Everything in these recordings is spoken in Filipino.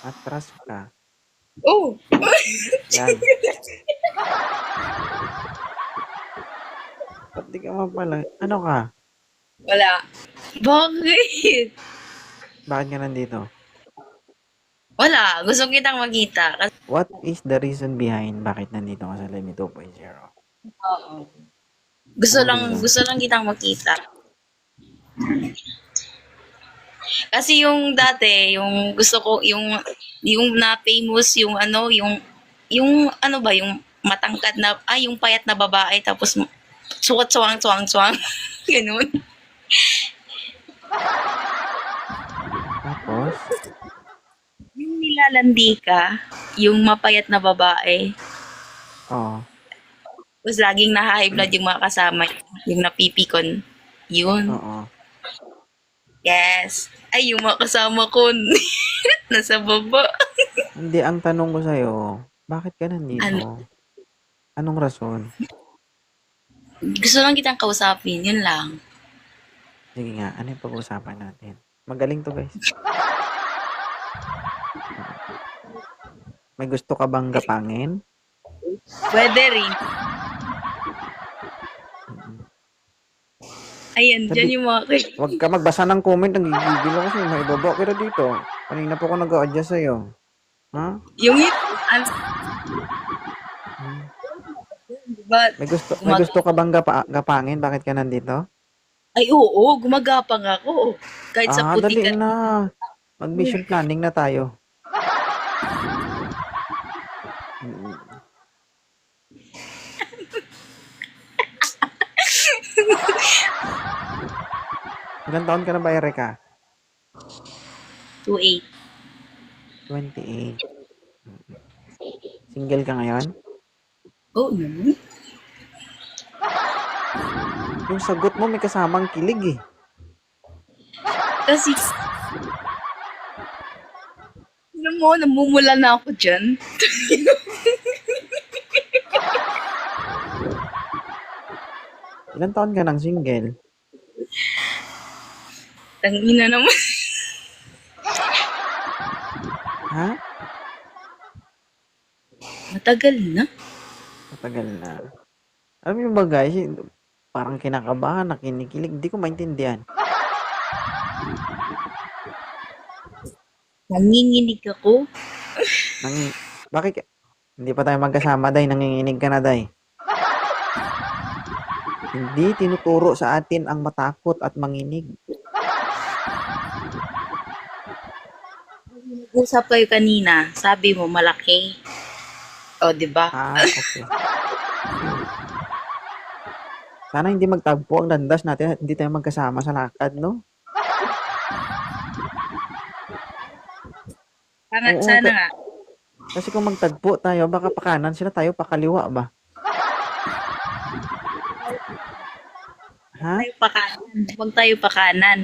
Atras ka. Oh! Yan. Ba't di ka mapala? Ano ka? Wala. Bakit? Bakit ka nandito? Wala. Gusto kitang magkita. What is the reason behind bakit nandito ka sa Lemmy 2.0? oo. Gusto Ano lang, gusto lang kitang magkita. Kasi yung dati, yung gusto ko, yung, yung na famous, yung ano, yung, yung ano ba, yung matangkad na, ay, yung payat na babae, tapos sukat suwang, suwang, suwang. Ganun. Tapos, Yung nilalandi ka, yung mapayat na babae, oh, tapos laging blood yung mga kasama, yung napipikon. Yun. oo. Yes. Ay, yung mga kasama ko, nasa baba. Hindi, ang tanong ko sa'yo, bakit ka nandito? Ano? Anong rason? Gusto lang kitang kausapin, yun lang. Sige nga, ano yung pag-uusapan natin? Magaling to, guys. May gusto ka bang gapangin? Pwede rin. Ayan, Sabi- dyan yung mga kay... Huwag ka magbasa ng comment, nagigigil ako kasi may ibaba kita dito. Kanina pa ako nag-a-adjust sa'yo. Ha? Yung it, Hmm. diba? May gusto, may Gumag- gusto ka bang gapa, gapangin? Bakit ka nandito? Ay, oo, gumagapang ako. Kahit sa Ah, puti dali ka. na. Mag-mission planning na tayo. Mm. Ilan taon ka na ba, Erika? 2-8. 28. Single ka ngayon? Oo, naman. Yung sagot mo may kasamang kilig eh. Kasi, alam mo, namumula na ako dyan. Ilan taon ka nang single? Tangina naman. Ha? Matagal na. Matagal na. Alam mo ba guys, parang kinakabahan, nakinikilig. Hindi ko maintindihan. Nanginginig ako. Nang, bakit? Hindi pa tayo magkasama, day. Nanginginig ka na, day. Hindi tinuturo sa atin ang matakot at manginig. Usap kayo kanina. Sabi mo, malaki. O, di ba? Ah, okay. Sana hindi magtagpo ang landas natin at hindi tayo magkasama sa lakad, no? Sana, Oo, sana ka- nga. Kasi kung magtagpo tayo, baka pakanan sila tayo pakaliwa ba? Ha? Tayo pa kanan. Huwag tayo pa kanan.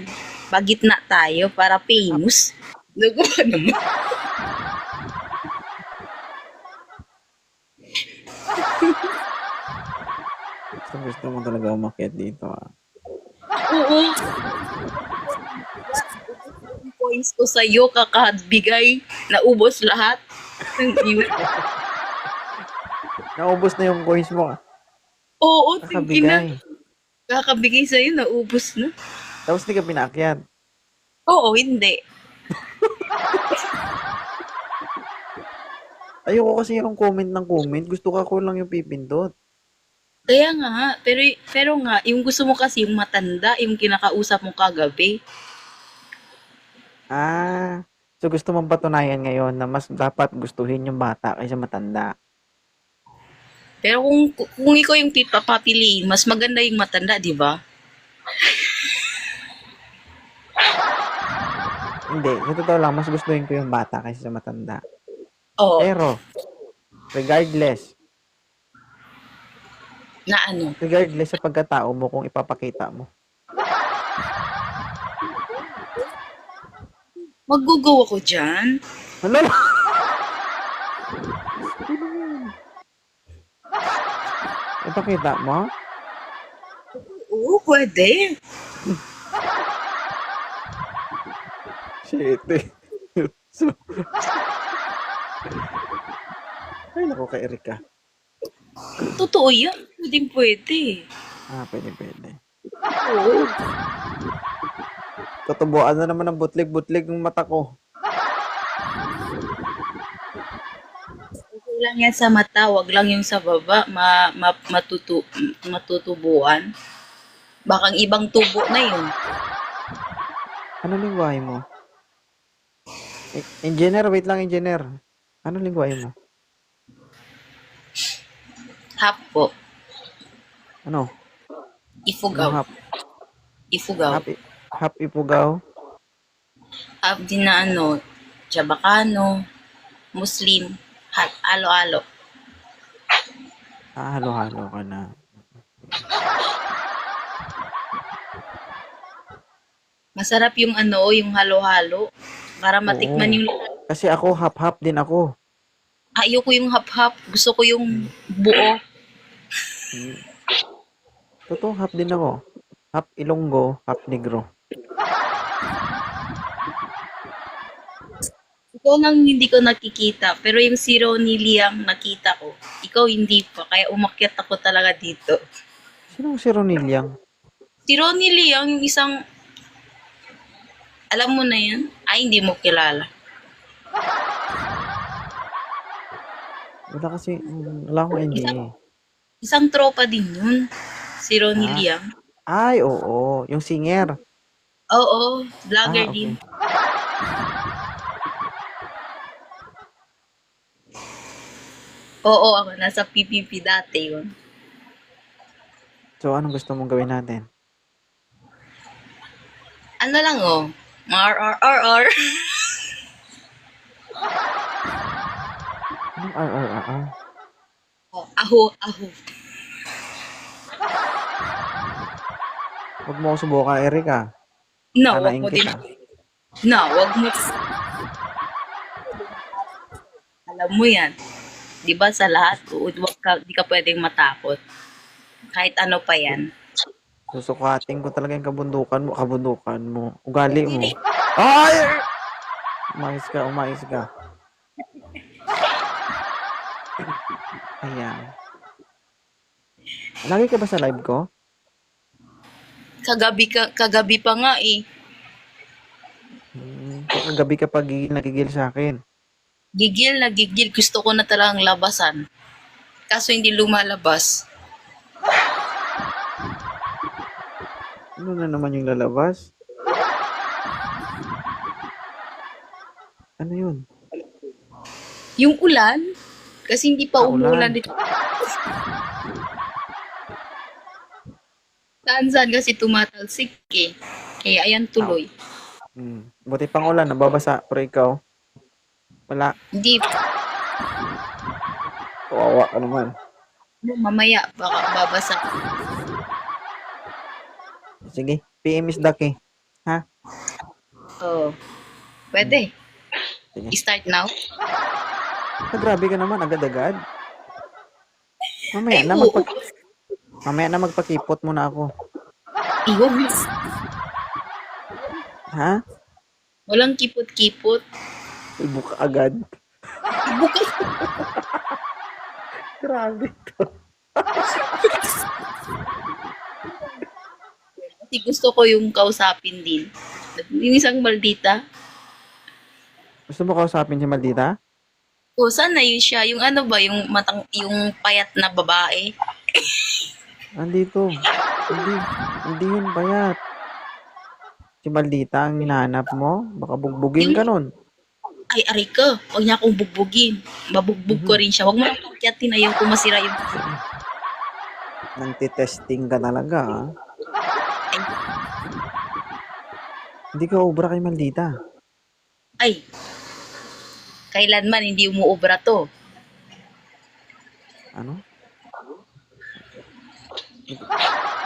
Pagitna tayo para famous. Ka naman. Gusto, gusto mo talaga umakyat dito, ah. Oo. Points ko sa'yo, kakabigay. Naubos lahat. Naubos na yung coins mo, ah. Oo, tingin na. Kakabigay. Kakabigay sa'yo, naubos na. Tapos hindi ka pinakyat. Oo, hindi. Ayoko kasi yung comment ng comment. Gusto ko ako lang yung pipindot. Kaya nga, pero, pero nga, yung gusto mo kasi yung matanda, yung kinakausap mo kagabi. Ah, so gusto mong patunayan ngayon na mas dapat gustuhin yung bata kaysa matanda. Pero kung, kung ikaw yung tita papiliin, mas maganda yung matanda, di ba? Hindi, sa totoo lang, mas gustuhin ko yung bata kaysa sa matanda. Oo. Pero, regardless, na ano? regardless sa pagkatao mo kung ipapakita mo. Mag-go ako dyan. Ano? ipakita mo? Oo, pwede. Shit. eh. So, ako kay Erika. Totoo yan. Pwede pwede. Ah, pwede, pwede. Oo. Tutubuan na naman ng butlig-butlig ng mata ko. Okay lang yan sa mata, wag lang yung sa baba, ma, ma, matutu, matutubuan. Baka ang ibang tubo na yun. Ano lingwahe mo? E- Engineer, wait lang, engineer. Ano lingwahe mo? Hap po. Ano? Ifugaw. Hap, Ifugaw. hap, hap ipugaw? Hap din na ano, Chabacano, Muslim, hal, alo-alo. Ah, halo-halo ka na. Masarap yung ano, yung halo-halo. Para matikman Oo. yung... Kasi ako, hap-hap din ako. Ayoko yung hap-hap. Gusto ko yung buo. Hmm. Totoo, hap din ako. Hap Ilonggo, hap Negro. Ikaw lang hindi ko nakikita. Pero yung si Ronnie Liang nakita ko. Ikaw hindi pa. Kaya umakyat ako talaga dito. Sino si Roniliang? Si Ronnie Liang, yung isang... Alam mo na yan? Ay, hindi mo kilala. Wala kasi, mm, wala akong NDA. Isang tropa din yun. Si Ronnie Ah. Liang. Ay, oo. Yung singer. Oo, vlogger Ah, okay. din. Oo, ako nasa PPP dati yun. So, anong gusto mong gawin natin? Ano lang oh, RRRR. Anong RRR? Oh, aho, aho. Huwag mo ako subukan, Erika. No, wag Anain mo din. kita. No, wag mo. Alam mo yan. Di ba sa lahat, wag ka, di ka pwedeng matakot. Kahit ano pa yan. Susukatin ko talaga yung kabundukan mo. Kabundukan mo. Ugali mo. Ay! Umayos ka, umayos ka. Ayan. Lagi ka ba sa live ko? Kagabi, ka, kagabi pa nga eh. Hmm, gabi ka pag nagigil sa akin. Gigil na gigil. Gusto ko na talagang labasan. Kaso hindi lumalabas. Ano na naman yung lalabas? Ano yun? Yung ulan, kasi hindi pa ulan. umulan dito. Saan-saan kasi tumatalsik eh. Kaya ayan tuloy. Hmm. Buti pang ulan, nababasa. Pero ikaw, wala. Hindi, Kawawa ka naman. mamaya baka babasa. Sige, PM is Ducky. Oo. Pwede. Sige. I-start now? Ah, grabe ka naman, agad-agad. Mamaya Ay, na oo. magpag... Mamaya na magpakipot muna ako. Iwag. Ha? Walang kipot-kipot. Ibuka agad. Bukas. Grabe to. Kasi gusto ko yung kausapin din. Yung isang maldita. Gusto mo kausapin si Maldita? O, sana yun siya. Yung ano ba, yung matang, yung payat na babae. Andito. Hindi. Hindi yun bayat. Si Maldita ang hinahanap mo? Baka bugbugin ka nun. Ay, aray ka. Huwag niya akong bugbugin. Mabugbog ko rin siya. Huwag mo lang pakyatin na yung kumasira yung... Nang-testing ka talaga, ha? Ay, Hindi ka obra kay Maldita. ay. Kailanman hindi umuobra to. Ano?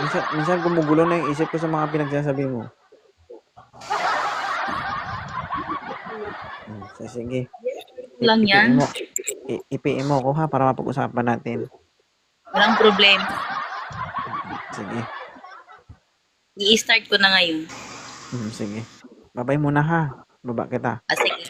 Minsan, minsan gumugulo na yung isip ko sa mga pinagsasabi mo. Hmm, so, sige. Lang yan. mo, i- i-PM mo ako ha para mapag-usapan natin. Walang problema. Sige. I-start ko na ngayon. Hmm, sige. Babay muna ha. Baba kita. Ah, sige.